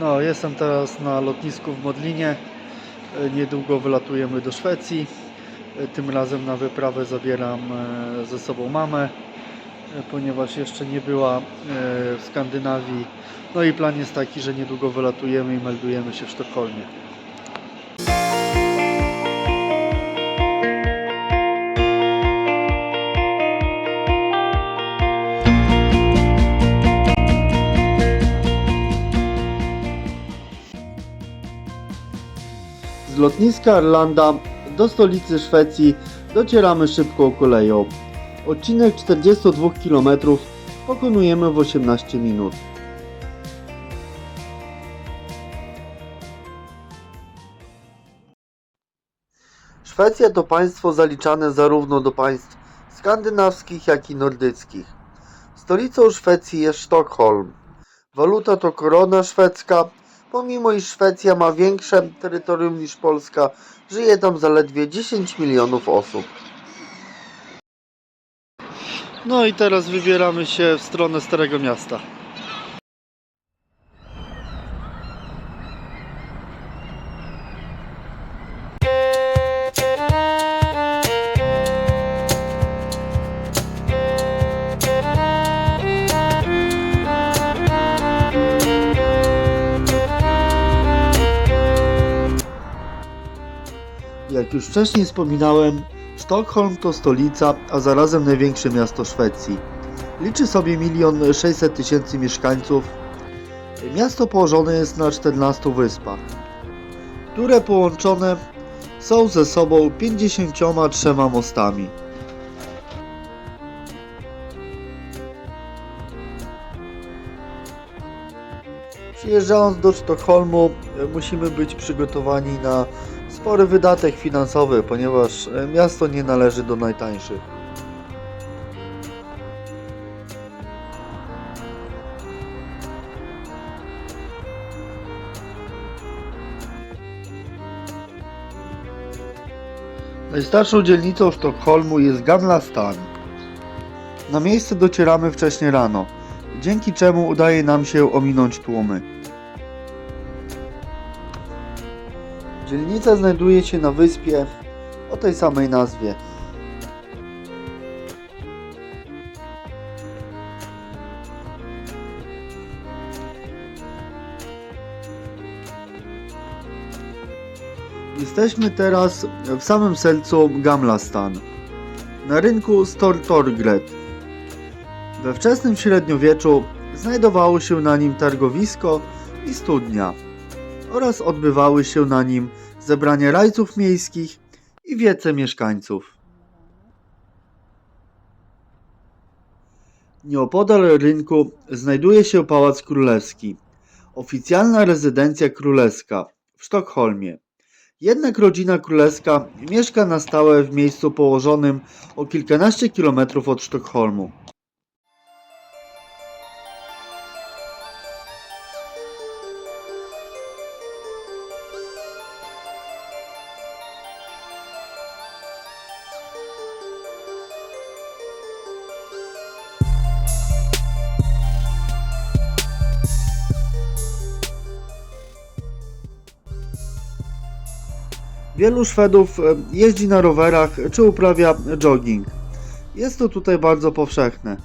No, jestem teraz na lotnisku w Modlinie. E, Niedługo wylatujemy do Szwecji. E, Tym razem na wyprawę zabieram e, ze sobą mamę, ponieważ jeszcze nie była w Skandynawii. No i plan jest taki, że niedługo wylatujemy i meldujemy się w Sztokholmie. Lotniska Arlanda do stolicy Szwecji docieramy szybką koleją. Odcinek 42 km pokonujemy w 18 minut. Szwecja to państwo zaliczane zarówno do państw skandynawskich, jak i nordyckich. Stolicą Szwecji jest Sztokholm. Waluta to korona szwedzka, Pomimo iż Szwecja ma większe terytorium niż Polska, żyje tam zaledwie 10 milionów osób. No i teraz wybieramy się w stronę Starego Miasta. Jak już wcześniej wspominałem, Sztokholm to stolica, a zarazem największe miasto Szwecji. Liczy sobie 1 600 tysięcy mieszkańców. Miasto położone jest na 14 wyspach, które połączone są ze sobą 53 mostami. Przyjeżdżając do Sztokholmu e, musimy być przygotowani na spory wydatek finansowy, ponieważ e, miasto nie należy do najtańszych. Najstarszą dzielnicą Sztokholmu jest Gamla Stan. Na miejsce docieramy wcześnie rano, dzięki czemu udaje nam się ominąć tłumy. Dzielnica znajduje się na wyspie o tej samej nazwie. Jesteśmy teraz w samym sercu Gamlastan, na rynku Stortorgret. We wczesnym średniowieczu znajdowało się na nim targowisko i studnia oraz odbywały się na nim zebrania rajców miejskich i wiece mieszkańców. Nieopodal rynku znajduje się Pałac Królewski, oficjalna rezydencja królewska w Sztokholmie. Jednak rodzina królewska mieszka na stałe w miejscu położonym o kilkanaście kilometrów od Sztokholmu. Wielu Szwedów jeździ na rowerach czy uprawia jogging. Jest to tutaj bardzo powszechne.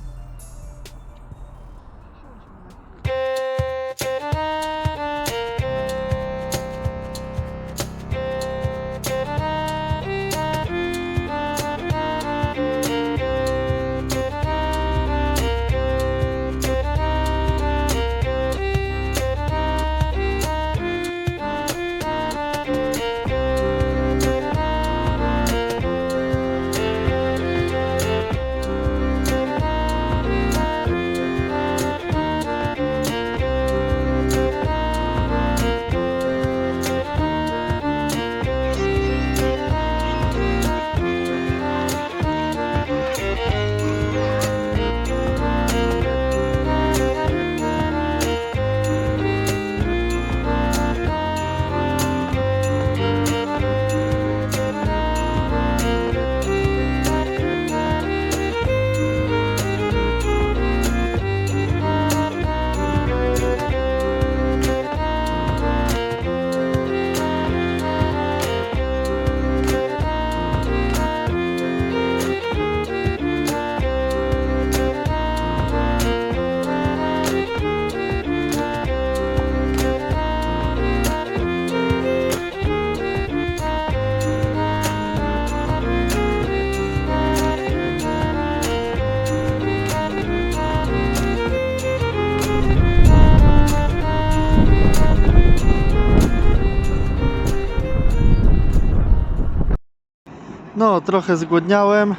Trochę zgłodniałem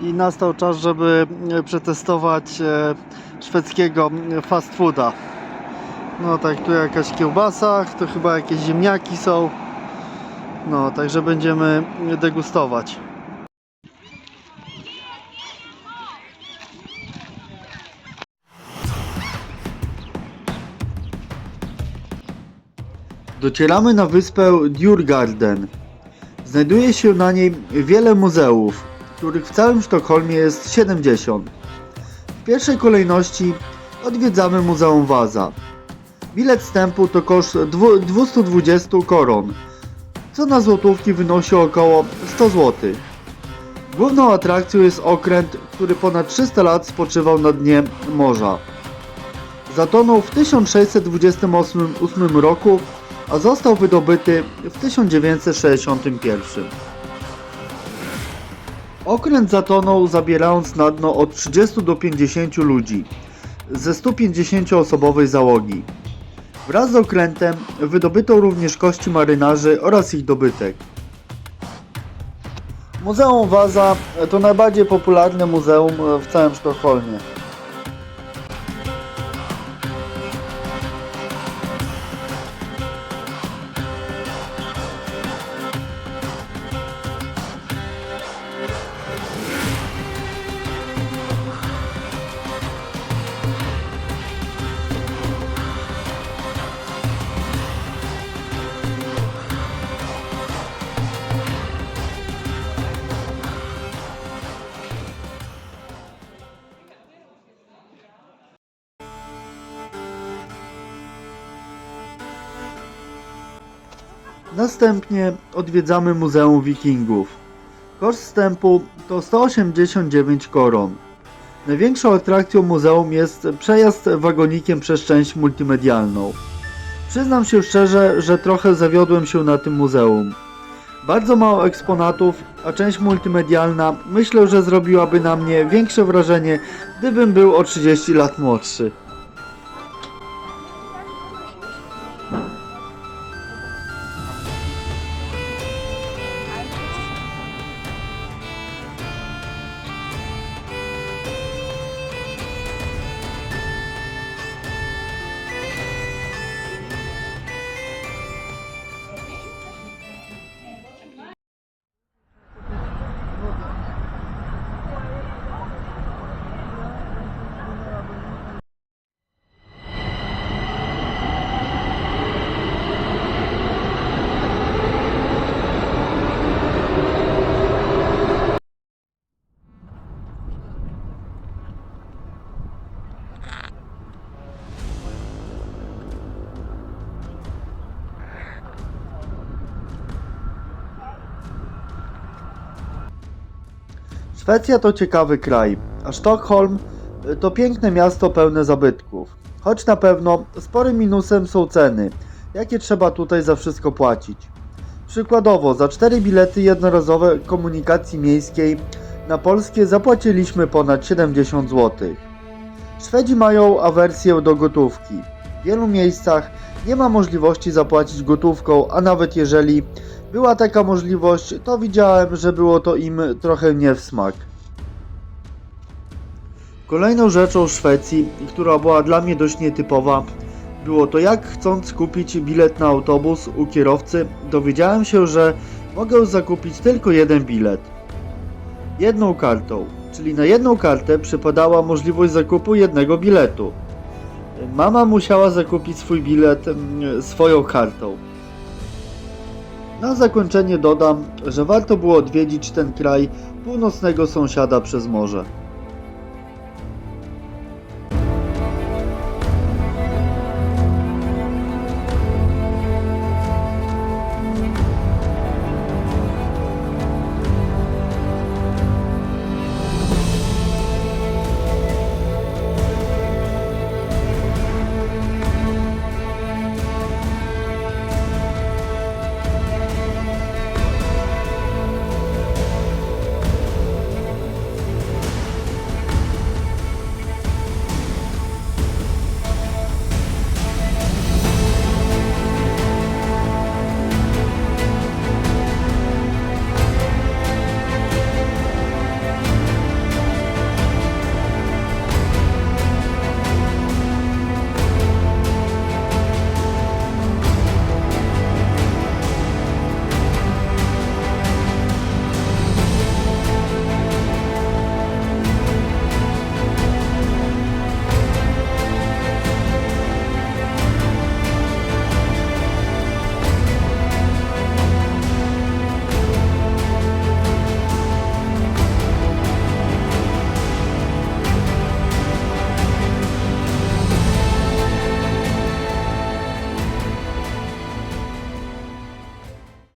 i nastał czas, żeby e, przetestować e, szwedzkiego e, fast fooda. No, tak, tu jakaś kiełbasa, to chyba jakieś ziemniaki są. No, także będziemy degustować. Docieramy na wyspę Djurgarden. Znajduje się na niej wiele muzeów, których w całym Sztokholmie jest 70. W pierwszej kolejności odwiedzamy Muzeum Waza. Bilet wstępu to koszt dwu- 220 koron, co na złotówki wynosi około 100 zł. Główną atrakcją jest okręt, który ponad 300 lat spoczywał na dnie morza. Zatonął w 1628 8 roku, a został wydobyty w 1961. Okręt zatonął zabierając na dno od 30 do 50 ludzi ze 150-osobowej załogi. Wraz z okrętem wydobyto również kości marynarzy oraz ich dobytek. Muzeum Waza to najbardziej popularne muzeum w całym Sztokholmie. Następnie odwiedzamy Muzeum Wikingów. Koszt wstępu to 189 koron. Największą atrakcją muzeum jest przejazd wagonikiem przez część multimedialną. Przyznam się szczerze, że trochę zawiodłem się na tym muzeum. Bardzo mało eksponatów, a część multimedialna myślę, że zrobiłaby na mnie większe wrażenie, gdybym był o 30 lat młodszy. Szwecja to ciekawy kraj, a Sztokholm y, to piękne miasto pełne zabytków. Choć na pewno sporym minusem są ceny, jakie trzeba tutaj za wszystko płacić. Przykładowo, za 4 bilety jednorazowe komunikacji miejskiej na polskie zapłaciliśmy ponad 70 zł. Szwedzi mają awersję do gotówki. W wielu miejscach nie ma możliwości zapłacić gotówką, a nawet jeżeli była taka możliwość, to widziałem, że było to im trochę nie w smak. Kolejną rzeczą Szwecji, która była dla mnie dość nietypowa, było to jak chcąc kupić bilet na autobus u kierowcy, dowiedziałem się, że mogę zakupić tylko jeden bilet. Jedną kartą, czyli na jedną kartę przypadała możliwość zakupu jednego biletu. Mama musiała zakupić swój bilet mm, swoją kartą. Na zakończenie dodam, że warto było odwiedzić ten kraj północnego sąsiada przez morze.